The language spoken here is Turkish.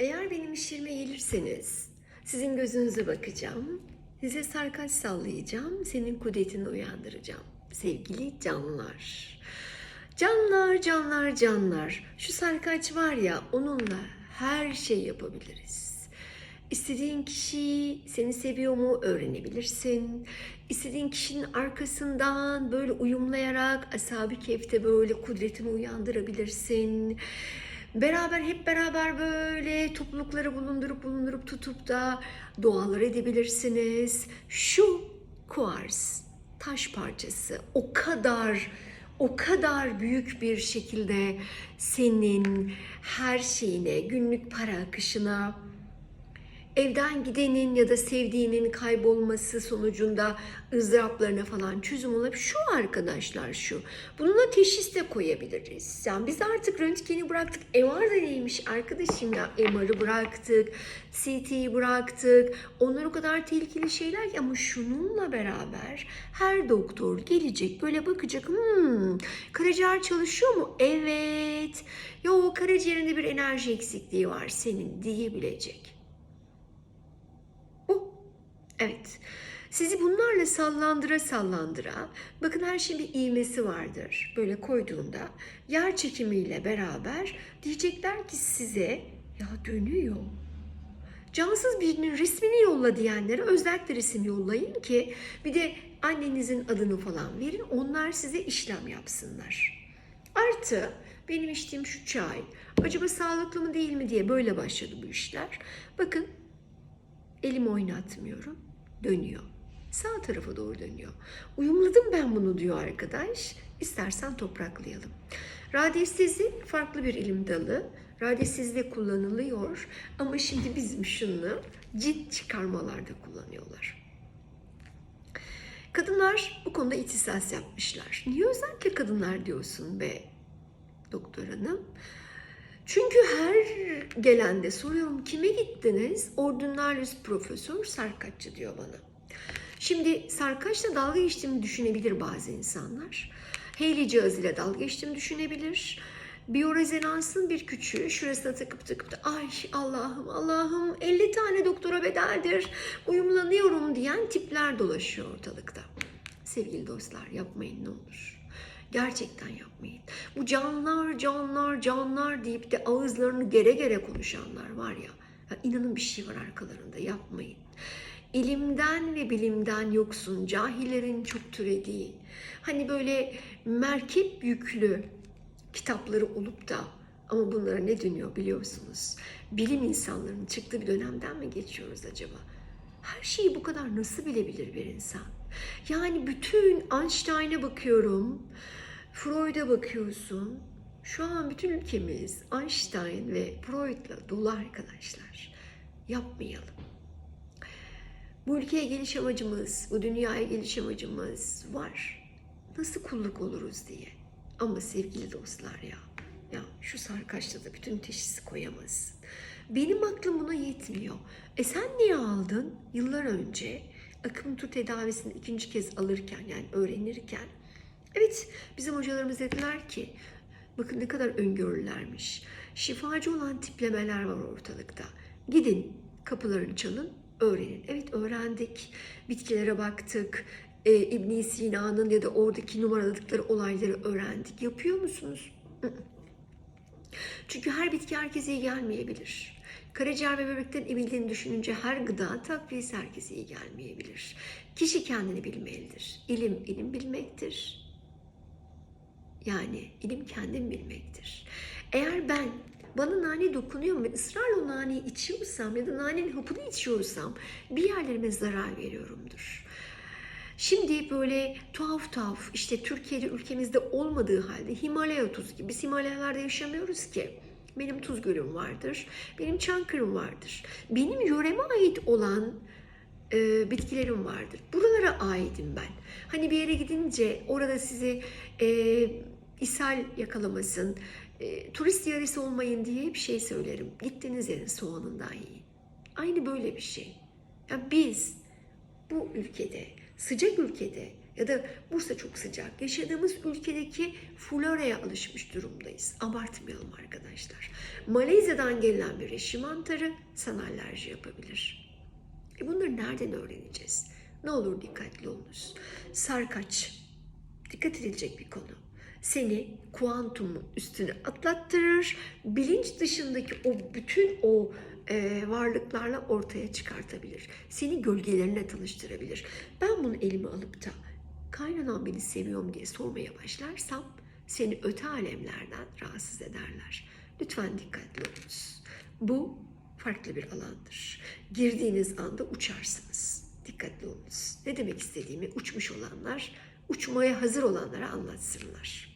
Eğer benim iş yerime gelirseniz sizin gözünüze bakacağım. Size sarkaç sallayacağım. Senin kudretini uyandıracağım. Sevgili canlar. Canlar, canlar, canlar. Şu sarkaç var ya onunla her şey yapabiliriz. İstediğin kişi seni seviyor mu öğrenebilirsin. İstediğin kişinin arkasından böyle uyumlayarak asabi kefte böyle kudretini uyandırabilirsin. Beraber hep beraber böyle toplulukları bulundurup bulundurup tutup da dualar edebilirsiniz. Şu kuars taş parçası o kadar o kadar büyük bir şekilde senin her şeyine, günlük para akışına, evden gidenin ya da sevdiğinin kaybolması sonucunda ızdıraplarına falan çözüm olabilir. Şu arkadaşlar şu. Bununla teşhis de koyabiliriz. Yani biz artık röntgeni bıraktık. MR da neymiş arkadaşım ya? MR'ı bıraktık. CT'yi bıraktık. Onlar o kadar tehlikeli şeyler ki ama şununla beraber her doktor gelecek böyle bakacak. Hmm, karaciğer çalışıyor mu? Evet. Yo karaciğerinde bir enerji eksikliği var senin diyebilecek. Evet. Sizi bunlarla sallandıra sallandıra, bakın her şeyin bir ivmesi vardır. Böyle koyduğunda yer çekimiyle beraber diyecekler ki size ya dönüyor. Cansız birinin resmini yolla diyenlere özellikle resim yollayın ki bir de annenizin adını falan verin. Onlar size işlem yapsınlar. Artı benim içtiğim şu çay acaba sağlıklı mı değil mi diye böyle başladı bu işler. Bakın Elimi oynatmıyorum. Dönüyor. Sağ tarafa doğru dönüyor. Uyumladım ben bunu diyor arkadaş. İstersen topraklayalım. Radyestezi farklı bir ilim dalı. Radyestezide kullanılıyor ama şimdi bizim şunu cilt çıkarmalarda kullanıyorlar. Kadınlar bu konuda ihtisas yapmışlar. Niye özellikle kadınlar diyorsun be doktor hanım? Çünkü her gelende soruyorum kime gittiniz? Ordinarius profesör sarkaççı diyor bana. Şimdi sarkaçla dalga geçtiğimi düşünebilir bazı insanlar. Haley cihazıyla dalga geçtiğimi düşünebilir. Biyorezonansın bir küçüğü şurasına takıp takıp da ay Allah'ım Allah'ım 50 tane doktora bedeldir uyumlanıyorum diyen tipler dolaşıyor ortalıkta. Sevgili dostlar yapmayın ne olur. Gerçekten yapmayın. Bu canlar, canlar, canlar deyip de ağızlarını gere gere konuşanlar var ya. ya inanın bir şey var arkalarında yapmayın. İlimden ve bilimden yoksun, cahillerin çok türediği, hani böyle merkep yüklü kitapları olup da ama bunlara ne dönüyor biliyorsunuz. Bilim insanlarının çıktığı bir dönemden mi geçiyoruz acaba? Her şeyi bu kadar nasıl bilebilir bir insan? Yani bütün Einstein'a bakıyorum, Freud'a bakıyorsun. Şu an bütün ülkemiz Einstein ve Freud'la dolu arkadaşlar. Yapmayalım. Bu ülkeye geliş amacımız, bu dünyaya geliş amacımız var. Nasıl kulluk oluruz diye. Ama sevgili dostlar ya, ya şu sarkaçta da bütün teşhisi koyamazsın. Benim aklım buna yetmiyor. E sen niye aldın yıllar önce akıntı tedavisini ikinci kez alırken yani öğrenirken? Evet bizim hocalarımız dediler ki bakın ne kadar öngörülermiş. Şifacı olan tiplemeler var ortalıkta. Gidin kapılarını çalın öğrenin. Evet öğrendik. Bitkilere baktık. E, ibn Sina'nın ya da oradaki numaraladıkları olayları öğrendik. Yapıyor musunuz? Çünkü her bitki herkese iyi gelmeyebilir. Karaciğer ve böbrekten emildiğini düşününce her gıda takviyesi herkese iyi gelmeyebilir. Kişi kendini bilmelidir. İlim, ilim bilmektir. Yani ilim kendim bilmektir. Eğer ben bana nane dokunuyor mu ve ısrarla o naneyi içiyorsam ya da nanenin hapını içiyorsam bir yerlerime zarar veriyorumdur. Şimdi böyle tuhaf tuhaf işte Türkiye'de ülkemizde olmadığı halde Himalaya tuzu gibi biz Himalayalarda yaşamıyoruz ki. Benim tuz gölüm vardır, benim Çankırım vardır. Benim yöreme ait olan e, bitkilerim vardır. Buralara aitim ben. Hani bir yere gidince orada sizi e, ishal yakalamasın, e, turist yarısı olmayın diye bir şey söylerim. Gittiğiniz yerin soğanından yiyin. Aynı böyle bir şey. Yani biz bu ülkede, sıcak ülkede Ya da Bursa çok sıcak. Yaşadığımız ülkedeki floraya alışmış durumdayız. Abartmayalım arkadaşlar. Malezya'dan gelen bir eşi mantarı sana alerji yapabilir. E bunları nereden öğreneceğiz? Ne olur dikkatli olunuz. Sarkaç, dikkat edilecek bir konu. Seni kuantumun üstüne atlattırır, bilinç dışındaki o bütün o e, varlıklarla ortaya çıkartabilir. Seni gölgelerine tanıştırabilir. Ben bunu elime alıp da kaynanan beni seviyorum diye sormaya başlarsam seni öte alemlerden rahatsız ederler. Lütfen dikkatli olunuz. Bu farklı bir alandır. Girdiğiniz anda uçarsınız. Dikkatli olunuz. Ne demek istediğimi uçmuş olanlar, uçmaya hazır olanlara anlatsınlar.